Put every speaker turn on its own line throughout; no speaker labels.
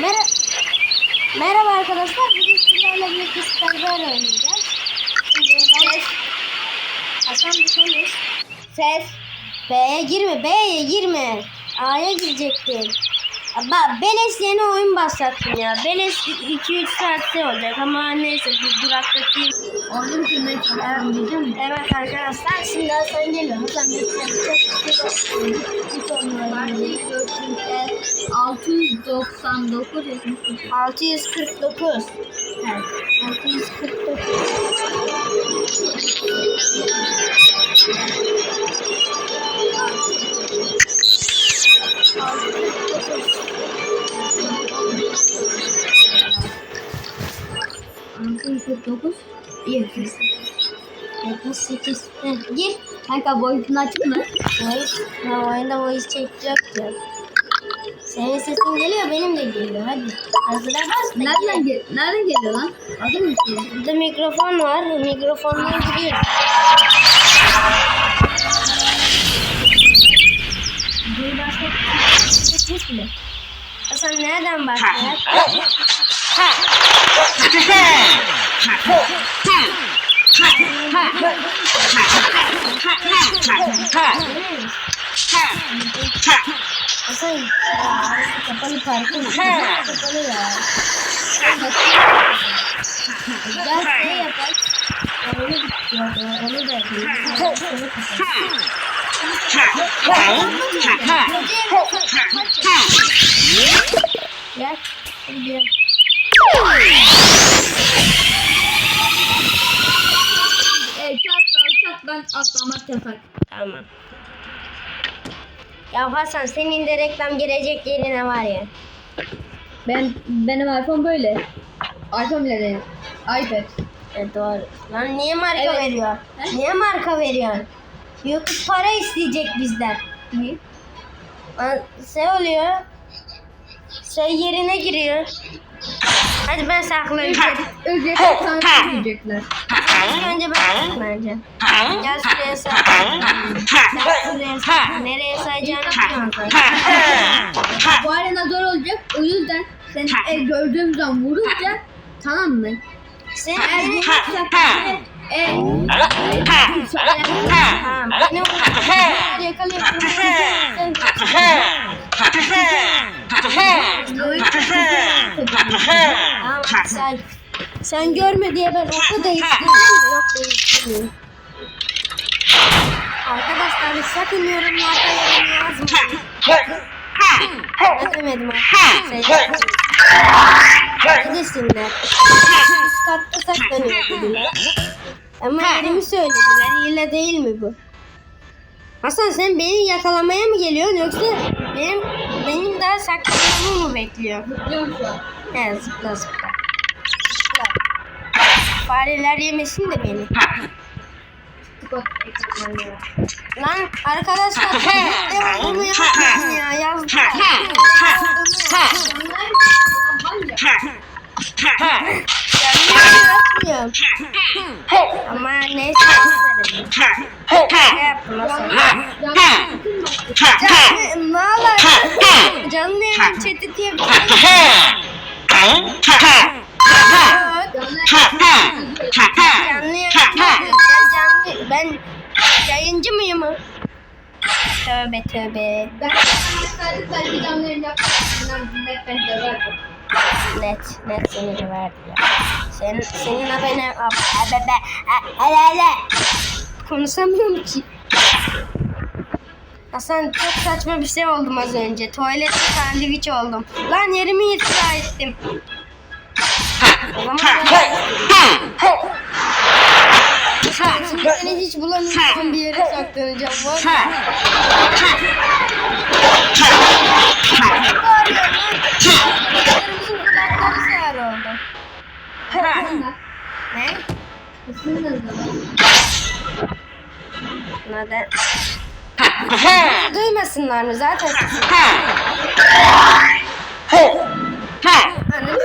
Mer Merhaba arkadaşlar. Bugün sizlerle birlikte Skybar oynayacağız. Ben... Hasan konuş. Ses. B'ye girme, B'ye girme. A'ya girecektin. Bak Beleş yeni oyun başlattım ya. Beleş 2-3 saatte olacak ama neyse.
Orada bir cümle çalarım diyeceğim mi?
Evet arkadaşlar şimdi Hasan geliyor. Hasan bekliyor. Çok
Ben de 699 yazmışım.
649.
Evet.
649.
Kanka boyutunu açık mı?
Voice. Ha, oyunda voice çekecek diyor. Senin sesin geliyor, benim de geliyor. Hadi. Hazıra bas da
Nereden, gel nereden geliyor lan? Adı mı şey?
Burada mikrofon var. Mikrofondan giriyor. Bir başka nereden başlıyor? Hasan ya, kapalı parkur. Kapalı ya. असं चप्पल फाडते
चप्पल Yes, yes. Atlamak yasak.
Tamam. Ya Hasan senin de reklam girecek yerine var ya.
Ben, benim iPhone böyle. iPhone bile değil. iPad.
Evet doğru. Lan niye marka
Evet.
veriyor?
He?
Niye marka veriyorsun? YouTube para isteyecek bizden.
Niye?
Lan şey oluyor. Şey yerine giriyor. Hadi ben
tanıtım diyecekler.
İlk önce ben saklayacağım. Gel şuraya saklayacağım. Nereye sayacağını bilmiyorum.
Bu arena zor olacak. O yüzden sen e, gördüğüm zaman vurunca tamam mı?
Sen
Eğer
beni
vurursak e.
Beni vurursan yakalayıp vurursan Tamam sen, sen görme diye ben oku değiştirdim de yok değiştirmiyorum. Arkadaşlar sakın yorumlarda yorum yazmayın. Demedim arkadaşlar. Ne desinler? Üst katta saklanıyor dediler. Ama yerimi söylediler. Hile değil mi bu? Hasan sen beni yakalamaya mı geliyorsun yoksa benim benim daha saklanmamı mı bekliyor? He zıpla zıpla. Fareler yemesin de beni. Lan arkadaşlar ne olduğunu yapmayın ya yazdım. Yapmıyorum. Ama neyse isterim. Ne? Canlı, ne olur? Canlı yayın chat'i diye bir şey yok. Canlı yayın ben canlı ben yayıncı mıyım? Tövbe tövbe. Net net seni de verdi ya. Sen, senin abone. Konuşamıyorum ki. Hasan çok saçma bir şey oldum az önce. Tuvalette sandviç oldum. Lan yerimi iftira ettim. O zaman Ha, şimdi seni hiç bulamayacağım bir yere saklanacağım. Var. Ne? Neden? Duymasınlar mı zaten? Anam.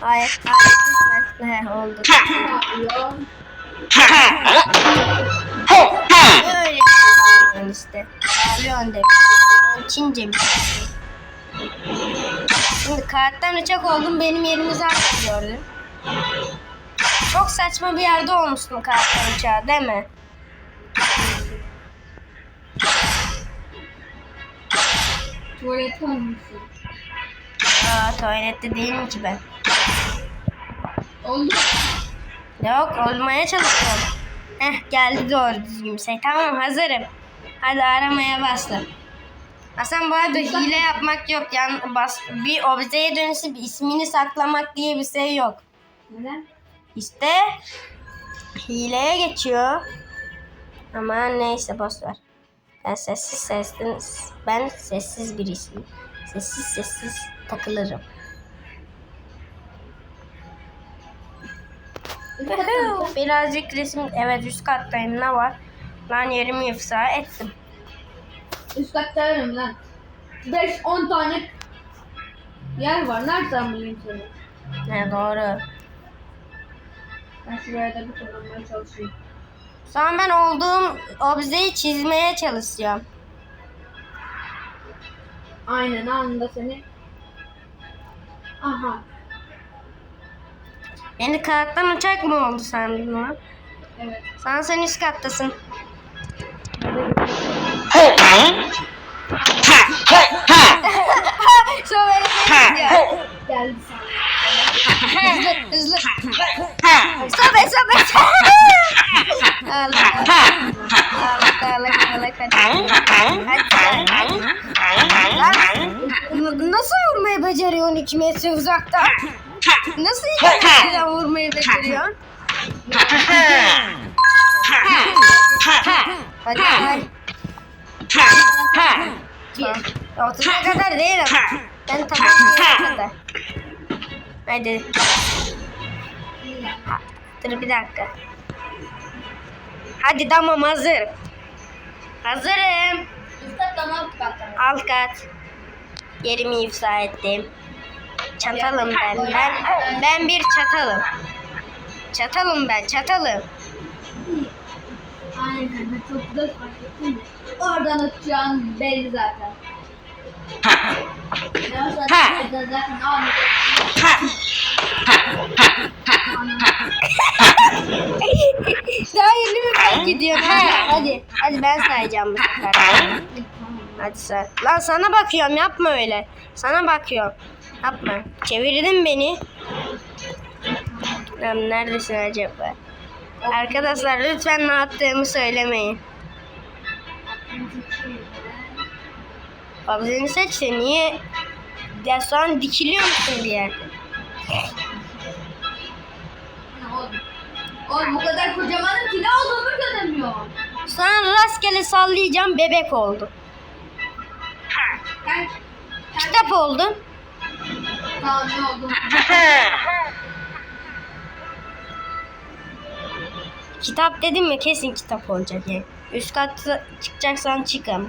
Hayır, hayır, lütfen. He, oldu. Ne öyle bir şey işte. Bağırıyorsun. Yani Çince bir şey. Şimdi kağıttan uçak oldum benim yerimi zaten gördün. Çok saçma bir yerde olmuştum uçağı değil mi?
Tuvalet olmuşsun.
Aa, tuvalette değilim ki ben.
Oldu.
Yok olmaya çalışıyorum. Heh geldi doğru düzgün bir şey. Tamam hazırım. Hadi aramaya başla. Hasan bu arada hile yapmak yok. Yani bas, bir objeye dönüşüp ismini saklamak diye bir şey yok.
Neden?
İşte hileye geçiyor. Ama neyse boş ver. Ben sessiz sessiz ben sessiz birisiyim. Sessiz sessiz takılırım. Birazcık resim evet üst kattayım ne var? Lan yerimi ifsa ettim.
Üst katta ararım lan. 5-10 tane yer var. Nereden seni?
Ne doğru.
Ben şuraya da bir kullanmaya çalışayım.
Sonra ben olduğum objeyi çizmeye çalışıyorum.
Aynen anında seni. Aha.
Yani kağıttan uçak mı oldu sandın mı?
Evet.
Sen sen üst kattasın.
Geldi
Hızlı hızlı. Sobe sobe. Hadi. Hadi. hadi. Lan nasıl vurmayı beceriyorsun 2 metre uzaktan? Nasıl 2 metreden vurmayı beceriyorsun? Hadi hadi. Oturana kadar değil ama. Ben tamamlayana kadar. Hadi. Ha, Dur bir dakika. Hadi tamam hazır. Hazırım.
Alt
kat. Yerimi ifsa ettim. Çatalım ben. Ben, ben bir çatalım. Çatalım ben çatalım.
Aynen. Çok güzel fark ettin mi? Oradan atacağın belli zaten. Ya zaten zaten anladım.
Daha yeni mi fark ediyorsun? Ha, hadi. Hadi ben sayacağım bu sefer. Hadi say. Lan sana bakıyorum yapma öyle. Sana bakıyorum. Yapma. Çevirdin beni. Lan neredesin acaba? Arkadaşlar lütfen ne yaptığımı söylemeyin. Babzeni seç de niye? Ya şu an dikiliyor musun bir yerde?
Oğlum bu kadar kocamanım ki ne olduğunu göremiyorum.
Sonra rastgele sallayacağım bebek oldu.
Ben
Kitap oldu.
tamam ne oldu?
Kitap dedim mi kesin kitap olacak yani. Üst katta çıkacaksan çıkam.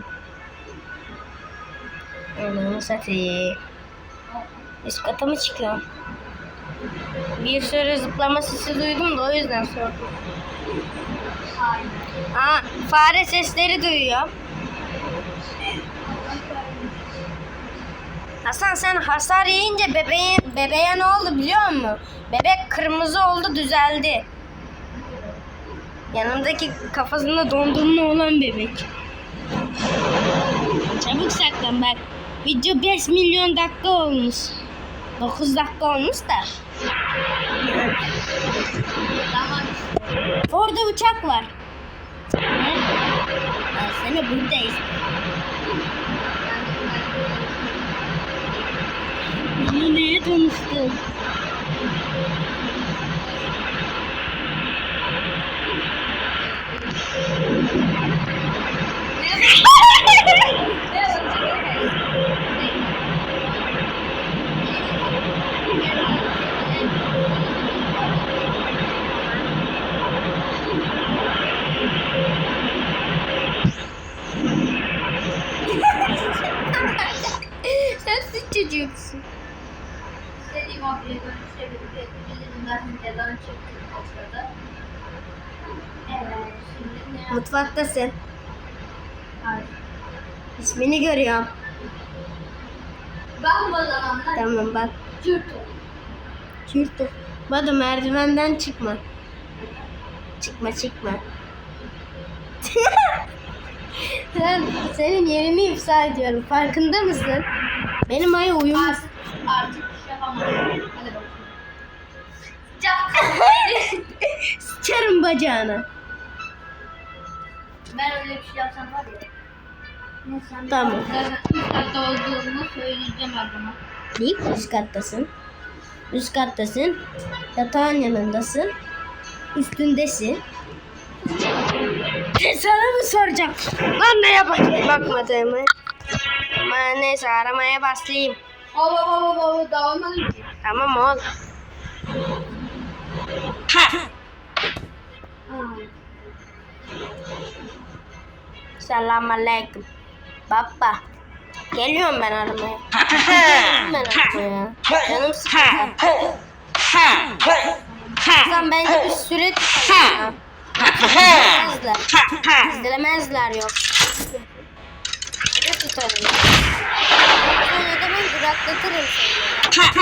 Ananı satayım. Üst kata mı çıkıyorum? Bir sürü zıplama sesi duydum da o yüzden sordum. Aa, fare sesleri duyuyor. Hasan sen hasar yiyince bebeğe, bebeğe ne oldu biliyor musun? Bebek kırmızı oldu düzeldi. Yanımdaki kafasında dondurma olan bebek. Çabuk saklan bak. Video 5 milyon dakika olmuş. 9 dakika olmuş da. Orada uçak var. Ne? Ben seni buradayız. Bunu neye dönüştün? Sen Mutfaktasın.
Hayır.
İsmini görüyorum.
Zaman lan.
Tamam bak.
Çürtü.
Çürtü. Badu merdivenden çıkma. Çıkma çıkma. Sen, senin yerini ifşa ediyorum. Farkında mısın? Benim ay uyum.
Artık, artık iş yapamadım. Hadi bakalım.
Sıçarım bacağına.
Ben öyle bir şey yapsam var ya. Neyse,
Tamam.
Zaten üst katta olduğunu söyleyeceğim adama.
Dik üst kattasın. Üst kattasın. Yatağın yanındasın. Üstündesin. Sana mı soracağım? Lan ne yapayım bakmadığımı. Ama neyse aramaya başlayayım.
Baba baba baba dağılmadım ki.
Tamam ol. Selamun aleyküm. Baba. Geliyorum ben aramaya. Geliyorum ben aramaya. Canım sıkıldı. Sen bence bir süre tutalım. İzlemezler. İzlemezler yok. Süre tutalım. Sonra da ben duraklatırım seni.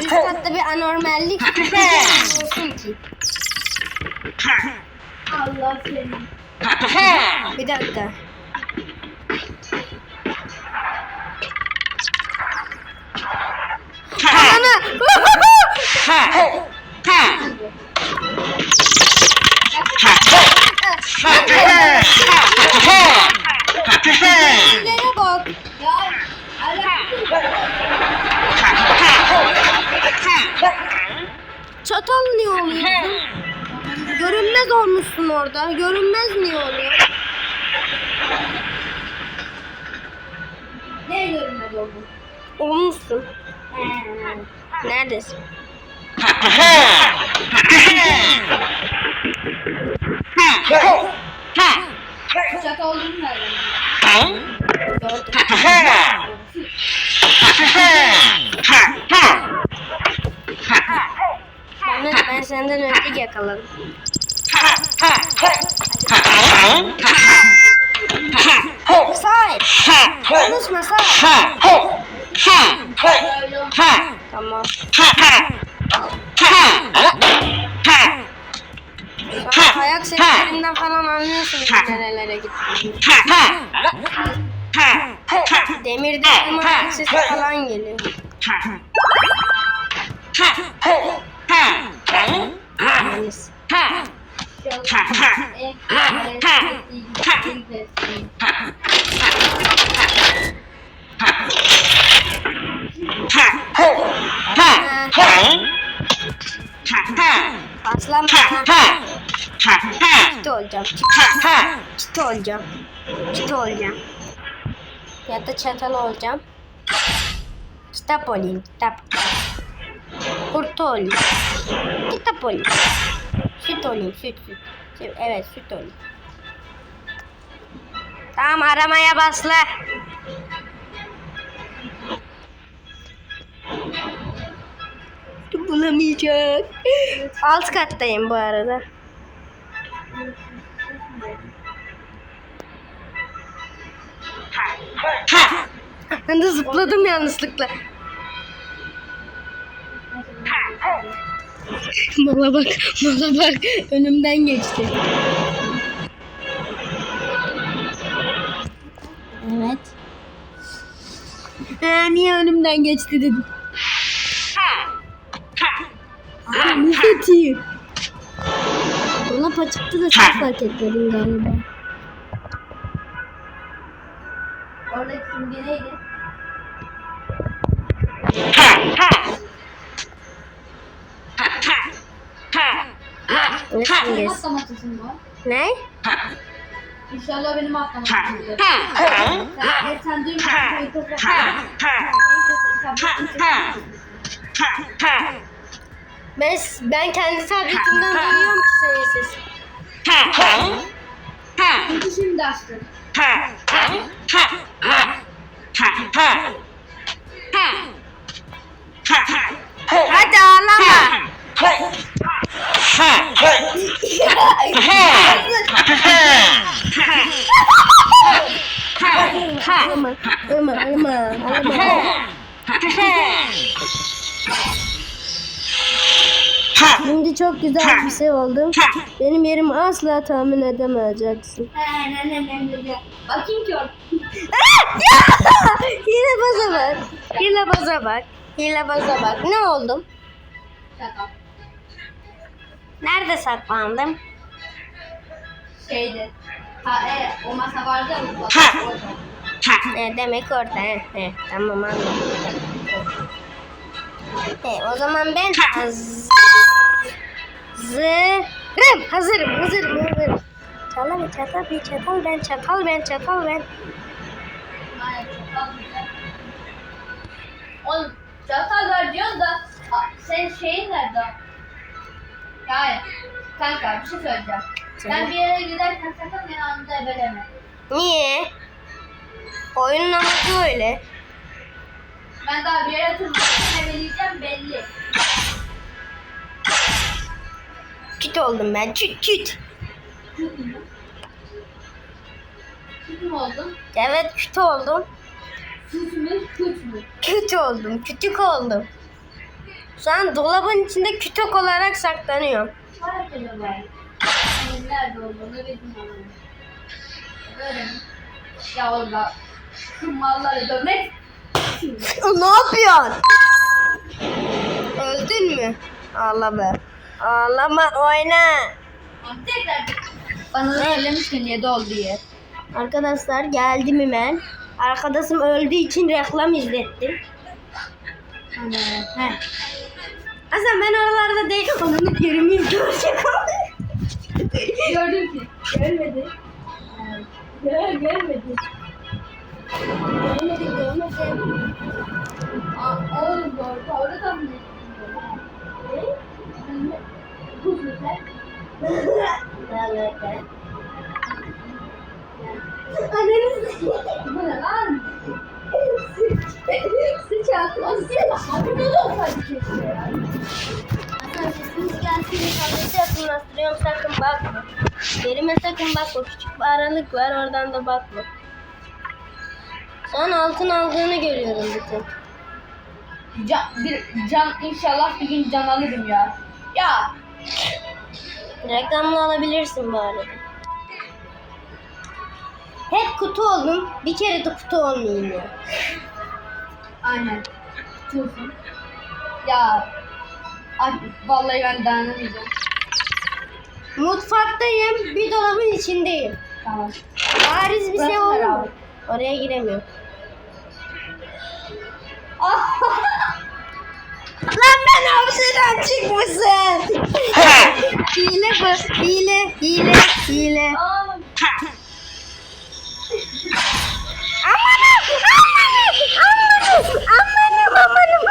Üst katta bir anormallik olsun ki.
Allah seni.
Bir dakika. Ana! Hileye bak.
Ya Allah.
Çatal niye oluyor? Görünmez olmuşsun orada. Görünmez niye oluyor?
Ne görünmez oldu?
Olmuşsun. Neredesin?
Şaka olduğunu nereden
Gördüm. Ben, ben senden önce yakaladım. Sahip.
Öyle olmuş.
Tamam. Sonra ayak seslerinden falan anlıyorsun nerelere gittiğini. Demirde ayak sesi falan geliyor. Neyse. Aslan bana. Çit olacağım. Çit, çit olacağım. Çit olacağım. Ya da çatal olacağım. Kitap olayım. Kitap. Kurt olayım. Kitap olayım. Süt olayım. Süt süt. Süt, Evet süt olayım. Tamam aramaya başla. Bulamayacak. Alt kattayım bu arada. Ben de zıpladım yanlışlıkla. Mala bak, mala bak. Önümden geçti. Evet. Ha, niye önümden geçti dedim. Aa, ne satayım? Dolap açıktı da sen fark etmedin galiba.
Oradaki simge neydi?
Ne
Benim bu.
Ne?
İnşallah benim atlamasın. Sen, sen duymadın.
Ben, ben kendi tabletimden duyuyorum ki senin sesini.
Çünkü şimdi açtın.
Hadi ağlama. Alma, alma, alma, alma. Şimdi çok güzel bir şey oldu. Benim yerimi asla tahmin edemeyeceksin.
Bakayım ki
Hile baza bak. Hile baza bak. Hile baza bak. Ne oldum?
Şaka.
Nerede saklandım?
Şeydi. Ha evet o masa vardı ya. bu orada.
E, demek orada. He, he, tamam anladım. He, o zaman ben hazırım. Hazırım, hazırım, hazırım. Çatal, bir çatal, bir çatal, ben çatal, ben çatal, ben.
Aynen, çatal. Oğlum çatal var diyorsun da a, senin şeyin nerede? Yani kanka bir şey söyleyeceğim. Ben bir yere giderken sakın beni anında ebeleme.
Niye? Oyunun amacı öyle.
Ben daha bir yere tırmanıp ebeleyeceğim belli.
Küt oldum ben, küt küt.
Süt mü oldum?
Evet, küt oldum.
Süt mü? Süt mü?
Küt oldum, kütük oldum. Şu an dolabın içinde kütük olarak
mi? Ya. Şu malları dövmek.
ne yapıyorsun? Öldün mü? Ağlama. Ağlama oyna.
Tekrar. Bana da söylemiştin 7 oldu diye.
Arkadaşlar geldim hemen. Arkadaşım öldüğü için reklam izlettim.
Hani, he.
Aslında ben oralarda değil. Onun yerimi görecek
Gördüm ki. Görmedi. Gör, görmedi.
Görmedim görmedim.
Aa, oğlum gördü. Orada da mı? Güzel.
Evet.
Bu ne lan? Sıçak. O senin burada da olsaydı keşke
sesiniz gelsin. Tableti yakınlaştırıyorum sakın bakma. Yerime sakın bakma. Küçük bir aralık var oradan da bakma. An altın aldığını görüyorum bir.
Can, bir, can inşallah bir gün can alırım ya. Ya.
Reklamını alabilirsin bu arada. Hep kutu oldum. Bir kere de kutu olmayayım ya.
Aynen. Tutuyorsun. Ya. Ay, vallahi ben dayanamayacağım.
Mutfaktayım. Bir dolabın içindeyim.
Tamam.
Bariz bir şey
Burası
mu?
abi?
Oraya giremiyorum.
Ah!
Lan ben hapseden çıkmışsın. hile bu. Hile, hile, hile.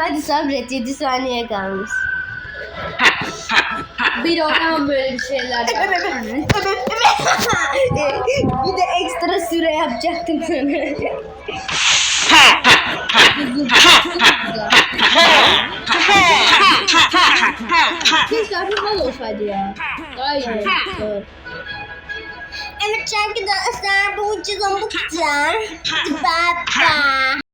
Hadi sabret 7 saniye kalmış.
Bir oynamam böyle bir şeyler.
bir de ekstra süre yapacaktım sana.
Keşke hafif mal olsaydı ya.
Doğru. Evet arkadaşlar bu ucuzun bu kadar. Bye bye.